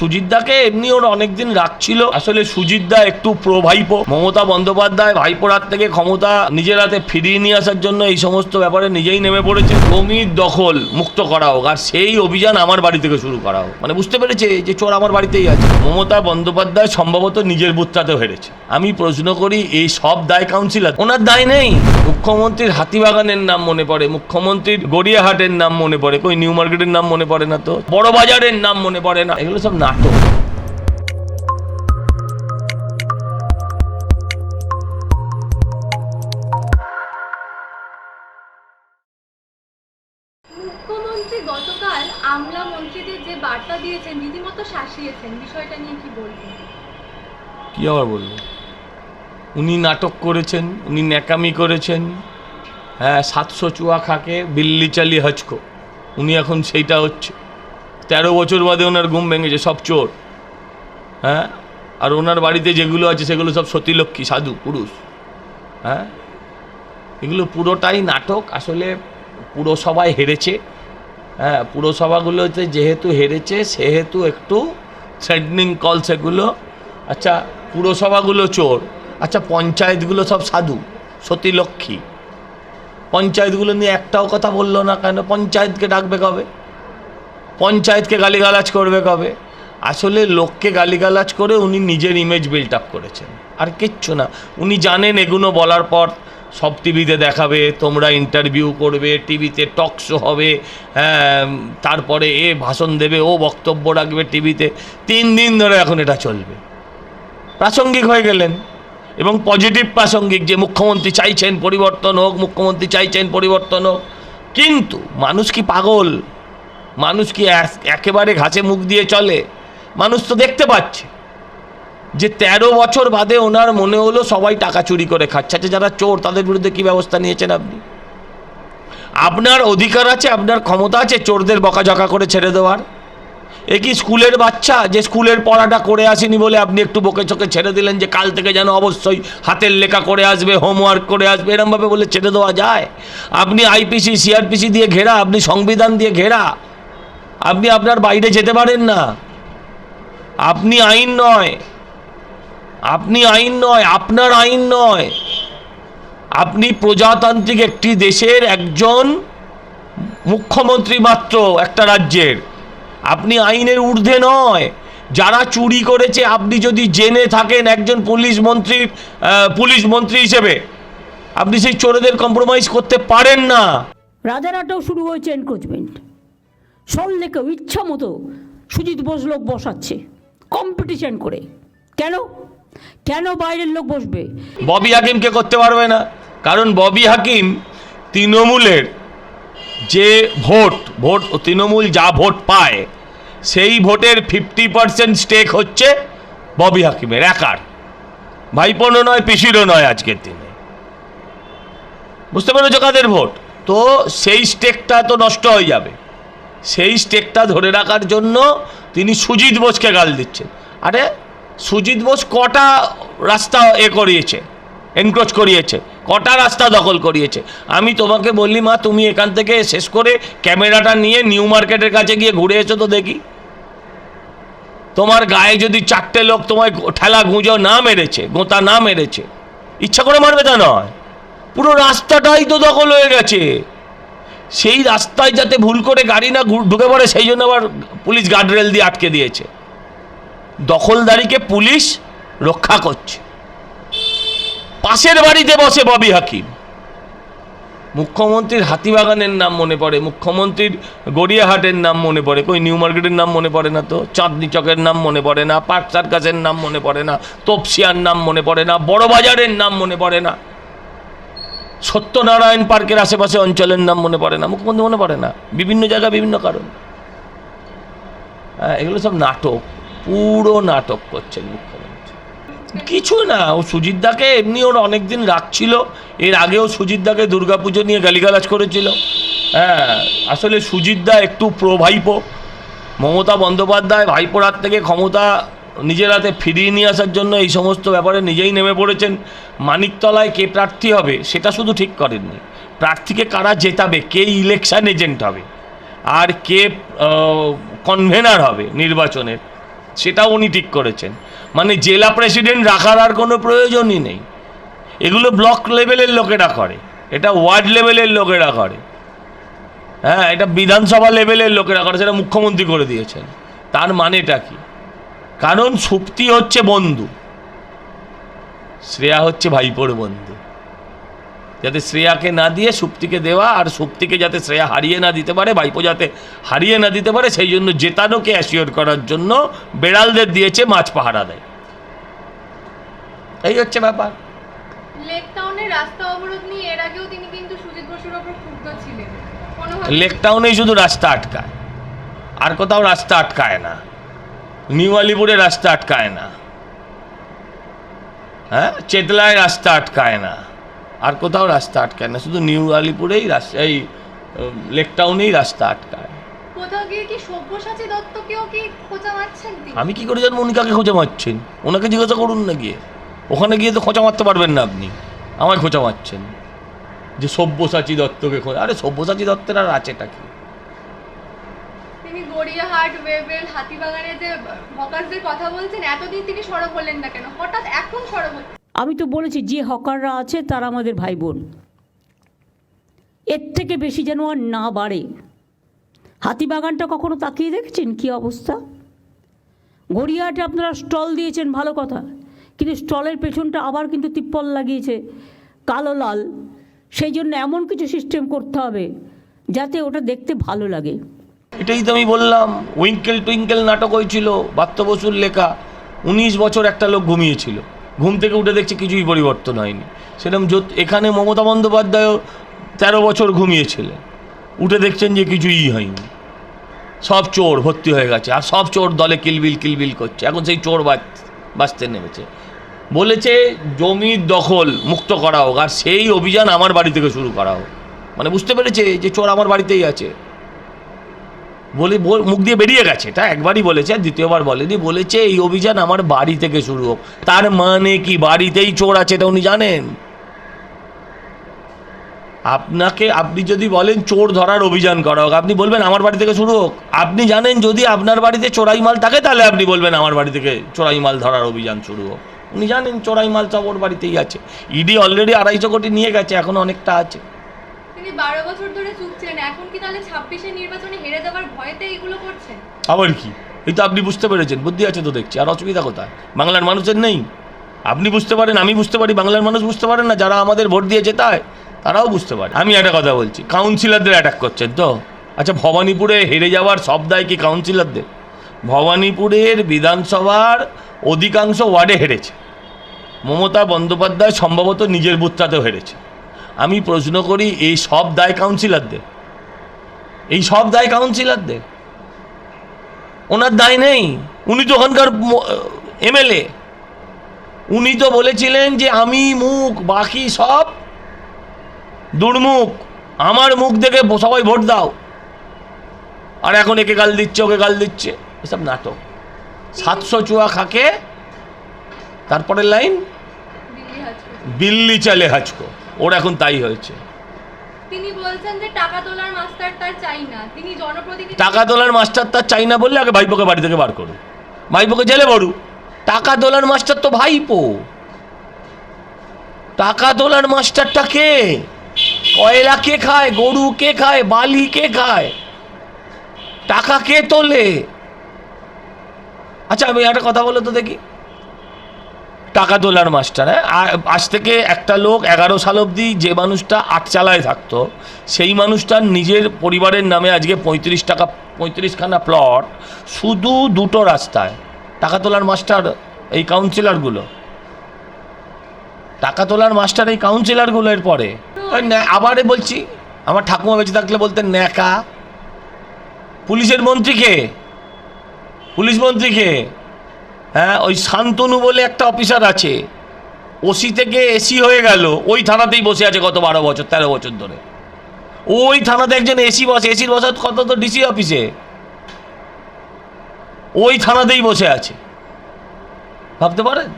সুজিতদাকে এমনি ওর অনেকদিন রাখছিল। আসলে সুজিতদা একটু প্রো ভাইপো মমতা বন্দ্যোপাধ্যায় ভাইপোর হাত থেকে ক্ষমতা নিজের হাতে ফিরিয়ে নিয়ে আসার জন্য এই সমস্ত ব্যাপারে নিজেই নেমে পড়েছে। জমির দখল মুক্ত করা হোক, আর সেই অভিযান আমার বাড়ি থেকে শুরু করা হোক। মানে বুঝতে পেরেছে যে চোর আমার বাড়িতেই আছে। মমতা বন্দ্যোপাধ্যায় সম্ভবত নিজের বুথটাতেও হেরেছে। আমি প্রশ্ন করি, এই সব দায় কাউন্সিলর ওনার দায় নেই। মুখ্যমন্ত্রীর হাতিবাগানের নাম মনে পড়ে, মুখ্যমন্ত্রীর গড়িয়াহাটের নাম মনে পড়ে, কই নিউ মার্কেটের নাম মনে পড়ে না তো? বড় বাজারের নাম মনে পড়ে না। এগুলো সব নাটক গতকাল আমলা মন্ত্রীদের যে বার্তা দিয়েছেন রীতিমতো শাসিয়েছেন বিষয়টা নিয়ে কি বলবেন? কি আবার বলব? উনি নাটক করেছেন উনি ন্যাকামি করেছেন। হ্যাঁ সাতশো চুয়া খাকে বিল্লি চালি হচকো। উনি এখন সেইটা হচ্ছে। তেরো বছর বাদে ওনার ঘুম ভেঙেছে, সব চোর। হ্যাঁ? আর ওনার বাড়িতে যেগুলো আছে, সেগুলো সব সতীলক্ষ্মী, সাধু, পুরুষ। হ্যাঁ? এগুলো পুরোটাই নাটক, আসলে পুরসভায় হেরেছে। হ্যাঁ পুরসভাগুলোতে যেহেতু হেরেছে, সেহেতু একটু থ্রেডনিং কল সেগুলো আচ্ছা পুরসভাগুলো চোর আচ্ছা পঞ্চায়েতগুলো সব সাধু, সতীলক্ষ্মী। পঞ্চায়েতগুলো নিয়ে একটাও কথা বলল না কেন? পঞ্চায়েতকে ডাকবে কবে? পঞ্চায়েতকে গালিগালাজ করবে কবে? আসলে লোককে গালিগালাজ করে উনি নিজের ইমেজ বিল্ড আপ করেছেন। আর কিচ্ছু না। উনি জানেন এগুলো বলার পর সব টিভিতে দেখাবে তোমরা ইন্টারভিউ করবে টিভিতে টক শো হবে হ্যাঁ, তারপরে এ ভাষণ দেবে ও বক্তব্য রাখবে টিভিতে। তিন দিন ধরে এখন এটা চলবে। প্রাসঙ্গিক হয়ে গেলেন। এবং পজিটিভ প্রাসঙ্গিক যে মুখ্যমন্ত্রী চাইছেন পরিবর্তন হোক মুখ্যমন্ত্রী চাইছেন পরিবর্তন হোক কিন্তু মানুষ কি পাগল? মানুষ কি এক- একেবারে ঘাসে মুখ দিয়ে চলে? মানুষ তো দেখতে পাচ্ছে। যে তেরো বছর বাদে ওনার মনে হলো সবাই টাকা চুরি করে খাচ্ছে। আচ্ছা যারা চোর, তাদের বিরুদ্ধে কি ব্যবস্থা নিয়েছেন আপনি? আপনার অধিকার আছে, আপনার ক্ষমতা আছে চোরদের বকাঝকা করে ছেড়ে দেওয়ার। এ কি স্কুলের বাচ্চা? যে স্কুলের পড়াটা করে আসেনি বলে আপনি একটু বকে চোখে ছেড়ে দিলেন যে কাল থেকে যেন অবশ্যই হাতের লেখা করে আসবে হোমওয়ার্ক করে আসবে, এরমভাবে বলে ছেড়ে দেওয়া যায়? আপনি আইপিসি, সিআরপিসি দিয়ে ঘেরা, আপনি সংবিধান দিয়ে ঘেরা। আপনি আপনার বাইরে যেতে পারেন না। আপনি আইন নয়। আপনি আইন নয়, আপনার আইন নয়। আপনি প্রজাতান্ত্রিক একটি দেশের একজন মুখ্যমন্ত্রী মাত্র একটা রাজ্যের। আপনি আইনের ঊর্ধ্বে নয়। যারা চুরি করেছে, আপনি যদি জেনে থাকেন একজন পুলিশ মন্ত্রী পুলিশ মন্ত্রী হিসেবে, আপনি সেই চোরেদের কম্প্রোমাইজ করতে পারেন না। রাজারহাটেও শুরু হয়েছে এনক্রোচমেন্ট সল্লেকেও ইচ্ছা মতো সুজিত বোস লোক বসাচ্ছে কম্পিটিশন করে। কেন? কেন বাইরের লোক বসবে? ববি হাকিমকে করতে পারবে না। কারণ ববি হাকিম তৃণমূলের যে ভোট ভোট, তৃণমূল যা ভোট পায়, সেই ভোটের ফিফটি পার্সেন্ট স্টেক হচ্ছে ববি হাকিমের, একার। ভাইপোনও নয়, পিসিরও নয় আজকের দিনে। বুঝতে পেরেছ কাদের ভোট? তো সেই স্টেকটা তো নষ্ট হয়ে যাবে। সেই স্টেকটা ধরে রাখার জন্য তিনি সুজিত বোসকে গাল দিচ্ছেন। আরে, সুজিত বোস কটা রাস্তা এ করিয়েছে এনক্রোচ করিয়েছে, কটা রাস্তা দখল করিয়েছে? আমি তোমাকে বললি, মা, তুমি এখান থেকে শেষ করে ক্যামেরাটা নিয়ে নিউ মার্কেটের কাছে গিয়ে ঘুরে এসো তো দেখি। তোমার গায়ে যদি চারটে লোক তোমায় ঠেলা গুঁজো, না মেরেছে, গোঁতা না মেরেছে, ইচ্ছা করে মারবে তা নয়। পুরো রাস্তাটাই তো দখল হয়ে গেছে। সেই রাস্তায় যাতে ভুল করে গাড়ি না ঢুকে পড়ে, সেই জন্য আবার পুলিশ গার্ডরেল দিয়ে আটকে দিয়েছে। দখলদারিকে পুলিশ রক্ষা করছে। পাশের বাড়িতে বসে ববি হাকিম। মুখ্যমন্ত্রীর হাতিবাগানের নাম মনে পড়ে, মুখ্যমন্ত্রীর গড়িয়াহাটের নাম মনে পড়ে, কই নিউ মার্কেটের নাম মনে পড়ে না তো? চাঁদনি চকের নাম মনে পড়ে না? পার্ক সার্কাসের নাম মনে পড়ে না? তপসিয়ার নাম মনে পড়ে না? বড় বাজারের নাম মনে পড়ে না? সত্যনারায়ণ পার্কের আশেপাশে অঞ্চলের নাম মনে পড়ে না মুখ্যমন্ত্রী মনে পড়ে না। বিভিন্ন জায়গায় বিভিন্ন কারণ। হ্যাঁ এগুলো সব নাটক, পুরো নাটক করছেন মুখ্যমন্ত্রী। কিছু না, ও সুজিতদাকে এমনি ওর অনেক দিন রাখছিল এর আগেও সুজিতদাকে দুর্গাপুজো নিয়ে গালিগালাজ করেছিল। হ্যাঁ আসলে সুজিতদা একটু প্রো ভাইপো মমতা বন্দ্যোপাধ্যায় ভাইপোর হাত থেকে ক্ষমতা নিজের হাতে ফিরিয়ে নিয়ে আসার জন্য এই সমস্ত ব্যাপারে নিজেই নেমে পড়েছেন। মানিকতলায় কে প্রার্থী হবে সেটা শুধু ঠিক করেননি। প্রার্থীকে কারা জেতাবে, কে ইলেকশন এজেন্ট হবে, আর কে কনভেনার হবে নির্বাচনের, সেটাও উনি ঠিক করেছেন। মানে জেলা প্রেসিডেন্ট রাখার আর কোনো প্রয়োজনই নেই। এগুলো ব্লক লেভেলের লোকেরা করে, এটা ওয়ার্ড লেভেলের লোকেরা করে। হ্যাঁ এটা বিধানসভা লেভেলের লোকেরা করে, সেটা মুখ্যমন্ত্রী করে দিয়েছেন। তার মানেটা কি? কারণ সুপ্তি হচ্ছে বন্ধু। শ্রেয়া হচ্ছে ভাইপোর বন্ধু। যাতে শ্রেয়াকে না দিয়ে সুপ্তিকে দেওয়া আর সুপ্তিকে যাতে শ্রেয়া হারিয়ে না দিতে পারে ভাইপো যাতে হারিয়ে না দিতে পারে সেই জন্য জেতানোকে অ্যাসিওর করার জন্য বেড়ালদের দিয়েছে মাছ পাহারা দেয়। এই হচ্ছে ব্যাপার। লেক টাউনের রাস্তা অবরোধ নিয়ে এর আগেও তিনি কিন্তু সুজিত বসুর ওপর ক্ষুব্ধ ছিলেন। লেক টাউনেই শুধু রাস্তা আটকায়। আর কোথাও রাস্তা আটকায় না। নিউ আলিপুরে রাস্তা আটকায় না। হ্যাঁ? চেতলায় রাস্তা আটকায় না। আর কোথাও রাস্তা আটকায় না। শুধু নিউ আলিপুরেই রাস্তা এই লেক টাউনেই রাস্তা আটকায়। আমি কি করে জানব উনি কাকে খোঁচা মারছেন? ওনাকে জিজ্ঞাসা করুন না গিয়ে। ওখানে গিয়ে তো খোঁচা মারতে পারবেন না আপনি। আমায় খোঁচা মারছেন। যে সব্যসাচী দত্তকে খোঁজা আরে সব্যসাচী দত্তের আর আছেটা কি? গড়িয়াহাট ওয়েবেল হাতিবাগানে যে হকারদের কথা বলছেন, এতদিন তিনি সরব হলেন না কেন? হঠাৎ এখন সরব আমি তো বলেছি, যে হকাররা আছে, তারা আমাদের ভাই বোন এর থেকে বেশি যেন আর না বাড়ে। হাতিবাগানটা কখনো তাকিয়ে দেখেছেন? কি অবস্থা? গড়িয়াহাটে আপনারা স্টল দিয়েছেন, ভালো কথা। কিন্তু স্টলের পেছনটা আবার কিন্তু তিপ্পল লাগিয়েছে, কালো লাল। সেই জন্য এমন কিছু সিস্টেম করতে হবে, যাতে ওটা দেখতে ভালো লাগে। এটাই তো আমি বললাম, উইঙ্কেল টুইঙ্কেল নাটক হয়েছিল, বাত্য বসুর লেখা, উনিশ বছর একটা লোক ঘুমিয়েছিল। ঘুম থেকে উঠে দেখছে কিছুই পরিবর্তন হয়নি। সেরকম এখানে মমতা বন্দ্যোপাধ্যায়ও তেরো বছর ঘুমিয়েছিলেন। উঠে দেখছেন যে কিছুই হয়নি। সব চোর ভর্তি হয়ে গেছে, আর সব চোর দলে কিলবিল কিলবিল করছে। এখন সেই চোর বাঁচ বাঁচতে নেমেছে। বলেছে জমির দখল মুক্ত করা হোক, আর সেই অভিযান আমার বাড়ি থেকে শুরু করা হোক। মানে বুঝতে পেরেছে যে চোর আমার বাড়িতেই আছে। বলে মুখ দিয়ে বেরিয়ে গেছে। এটা একবারই বলেছে, আর দ্বিতীয়বার বলেনি। বলেছে, এই অভিযান আমার বাড়ি থেকে শুরু হোক। তার মানে কি? বাড়িতেই চোর আছে এটা উনি জানেন? আপনাকে, আপনি যদি বলেন, চোর ধরার অভিযান করা হোক, আপনি বলবেন, আমার বাড়ি থেকে শুরু হোক। আপনি জানেন, যদি আপনার বাড়িতে চোরাই মাল থাকে, তাহলে আপনি বলবেন, আমার বাড়ি থেকে চোরাই মাল ধরার অভিযান শুরু হোক। উনি জানেন, চোরাই মাল সব ওর বাড়িতেই আছে। ইডি অলরেডি আড়াইশো কোটি নিয়ে গেছে, এখন অনেকটা আছে। তিনি বারো বছর ধরে চুপ এখন কি তাহলে ছাব্বিশে নির্বাচনে হেরে যাওয়ার ভয়তে এগুলো করছেন? আবার কি? এই তো আপনি বুঝতে পেরেছেন, বুদ্ধি আছে তো দেখছি, আর অসুবিধা কোথায়? বাংলার মানুষের নেই। আপনি বুঝতে পারেন, আমি বুঝতে পারি, বাংলার মানুষ বুঝতে পারেন না, যারা আমাদের ভোট দিয়ে জেতায়, তারাও বুঝতে পারে। আমি একটা কথা বলছি কাউন্সিলরদের অ্যাটাক করছেন তো? আচ্ছা ভবানীপুরে হেরে যাওয়ার সব দায় কি কাউন্সিলরদের ভবানীপুরের বিধানসভার অধিকাংশ ওয়ার্ডে হেরেছে। মমতা বন্দ্যোপাধ্যায় সম্ভবত নিজের বুথটাতেও হেরেছে। আমি প্রশ্ন করি এই সব দায় কাউন্সিলরদের এই সব দায় কাউন্সিলরদের ওনার দায় নেই। উনি তো ওখানকার এমএলএ উনি তো বলেছিলেন যে আমি মুখ বাকি সব দুর্মুখ। আমার মুখ দেখে সবাই ভোট দাও। আর এখন একে গাল দিচ্ছে ওকে গাল দিচ্ছে। এসব নাটক। সাতশো চুয়া খাকে তারপরের লাইন দিল্লি বিল্লি চালে হাচকো ওর এখন তাই হয়েছে। তিনি বলছেন যে টাকা তোলার মাস্টার তার চাই না। তিনি জনপ্রতিনিধি টাকা তোলার মাস্টার তার চাই না বললে আগে ভাইপোকে বাড়ি থেকে বার করুন ভাইপোকে জেলে ভরু। টাকা তোলার মাস্টার তো ভাইপো। টাকা তোলার মাস্টারটা কে? কয়লা কে খায় গরু কে খায় বালি কে খায়? টাকা কে তোলে? আচ্ছা আমি একটা কথা বলো তো দেখি। টাকা তোলার মাস্টার হ্যাঁ? আজ থেকে একটা লোক এগারো সাল অবধি যে মানুষটা আটচালায় থাকতো, সেই মানুষটার নিজের পরিবারের নামে আজকে পঁয়ত্রিশ টাকা পঁয়ত্রিশখানা প্লট শুধু দুটো রাস্তায়। টাকা তোলার মাস্টার এই কাউন্সিলরগুলো টাকা তোলার মাস্টার এই কাউন্সিলরগুলো এর পরে ওই ন্যা- আবারে বলছি, আমার ঠাকুমা বেঁচে থাকলে বলতেন, ন্যাকা। পুলিশের মন্ত্রীকে পুলিশ মন্ত্রীকে হ্যাঁ ওই শান্তনু বলে একটা অফিসার আছে। ওসি থেকে এসি হয়ে গেল। ওই থানাতেই বসে আছে গত বারো বছর, তেরো বছর ধরে। ওই থানাতে একজন এসি বসে, এসির বসা কত তো ডিসি অফিসে। ওই থানাতেই বসে আছে। ভাবতে পারেন?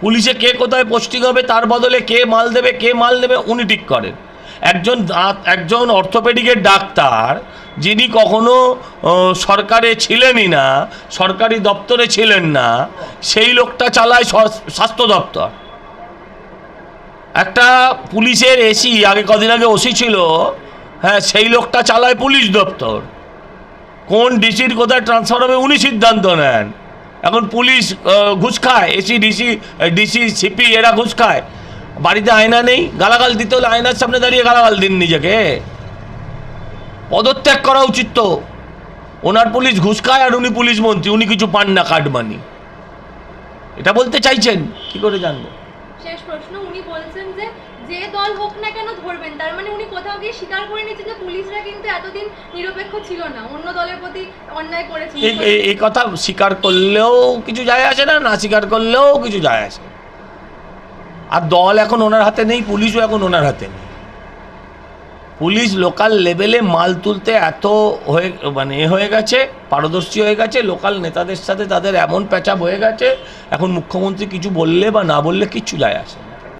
পুলিশে কে কোথায় পোস্টিং হবে, তার বদলে কে মাল দেবে, কে মাল নেবে, উনি ঠিক করেন। একজন একজন অর্থোপেডিকের ডাক্তার যিনি কখনো সরকারে ছিলেনই না, সরকারি দপ্তরে ছিলেন না, সেই লোকটা চালায় স্বাস্থ্য দপ্তর। একটা পুলিশের এসি আগে কদিন আগে ওসি ছিল হ্যাঁ সেই লোকটা চালায় পুলিশ দপ্তর। কোন ডিসির কোথায় ট্রান্সফার হবে উনি সিদ্ধান্ত নেন। এখন পুলিশ ঘুষ খায় এসি ডিসি ডিসি সিপি এরা ঘুষ খায়। বাড়িতে আয়না নেই, গালাগাল দিতে হলে আয়নার সামনে দাঁড়িয়ে গালাগাল দিন নিজেকে। পদত্যাগ করা উচিত তো। ওনার পুলিশ ঘুষ খায় আর উনি পুলিশ মন্ত্রী উনি কিছু পান না কাটমানি এটা বলতে চাইছেন? কি করে জানব? শেষ প্রশ্ন উনি বলছেন যে যে দল হোক না কেন ধরবেন তার মানে উনি কোথাও গিয়ে স্বীকার করে নিচ্ছেন যে পুলিশরা কিন্তু এতদিন নিরপেক্ষ ছিল না অন্য দলের প্রতি অন্যায় এই- এই কথা স্বীকার করলেও কিছু যায় আসে না না স্বীকার করলেও কিছু যায় আসে আর দল এখন ওনার হাতে নেই পুলিশও এখন ওনার হাতে নেই। পুলিশ লোকাল লেভেলে মাল তুলতে এত হয়ে মানে এ হয়ে গেছে, পারদর্শী হয়ে গেছে, লোকাল নেতাদের সাথে তাদের এমন প্যাচাপ হয়ে গেছে, এখন মুখ্যমন্ত্রী কিছু বললে বা না বললে কিচ্ছু যায় আসে